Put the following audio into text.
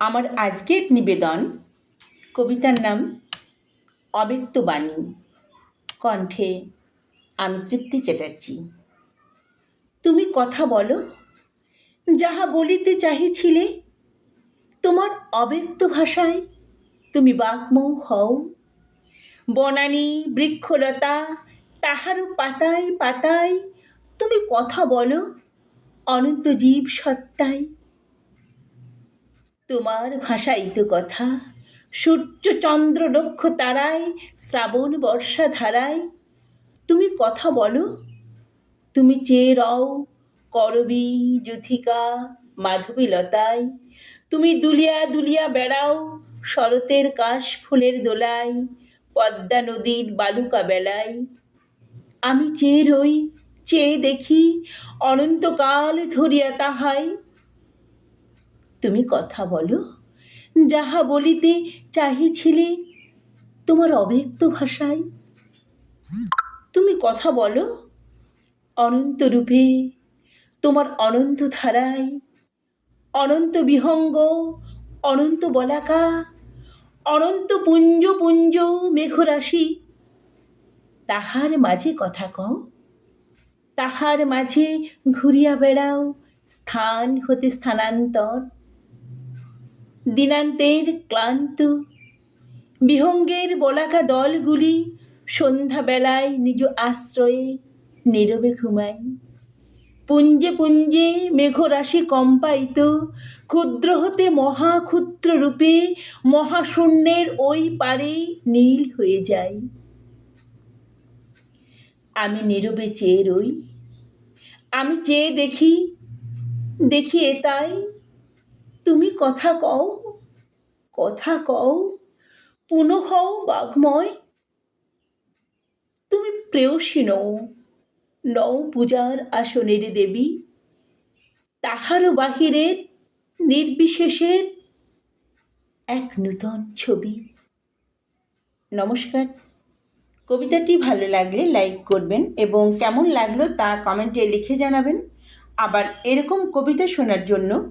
আমার আজকের নিবেদন কবিতার নাম অব্যক্তবাণী কণ্ঠে আমি তৃপ্তি চ্যাটার্জি। তুমি কথা বলো, যাহা বলিতে চাহিছিলে, তোমার অব্যক্ত ভাষায় তুমি বাগ্মৌ হও। বনানী, বৃক্ষলতা, তাহারও পাতায় পাতায় তুমি কথা বলো, অনন্ত জীব সত্তায়। তোমার ভাষাই তো কথা। সূর্য চন্দ্র লক্ষ তারায় শ্রাবণ বর্ষা ধারায়। তুমি কথা বলো। তুমি চেয়ে রও করবী যুথিকা মাধবী লতায় তুমি দুলিয়া দুলিয়া বেড়াও শরতের কাশ ফুলের দোলায়, পদ্মা নদীর বালুকা বেলায়। আমি চেয়ে রই, চেয়ে দেখি, অনন্তকাল ধরিয়া তাহাই তুমি কথা বলো। যাহা বলিতে চাহিছিলে তোমার অব্যক্ত ভাষায়। তুমি কথা বলো। অনন্ত রূপে তোমার অনন্ত ধারায়। অনন্ত বিহঙ্গ, অনন্ত বলাকা, অনন্ত পুঞ্জ পুঞ্জ মেঘরাশি। তাহার মাঝে কথা কও। তাহার মাঝে ঘুরিয়া বেড়াও। স্থান হতে স্থানান্তর। দিনান্তের ক্লান্ত। বিহঙ্গের বলাকা দলগুলি সন্ধ্যাবেলায় নিজ আশ্রয়ে নীরবে ঘুমায়। পুঞ্জে পুঞ্জে মেঘরাশি কম্পায়িত, ক্ষুদ্র হতে মহা ক্ষুদ্র রূপে মহাশূন্যের ওই পারে নীল হয়ে যায়। আমি নীরবে চেয়ে রই, আমি চেয়ে দেখি দেখি এতাই তুমি কথা কও কথা কও, পুনঃ হও বাঘময়। তুমি প্রেয়সী নও নও পূজার আসনের দেবী। তাহারও বাহিরের নির্বিশেষের এক নূতন ছবি। নমস্কার। কবিতাটি ভালো লাগলে লাইক করবেন এবং কেমন লাগল তা কমেন্টে লিখে জানাবেন। আবার এরকম কবিতা শোনার জন্য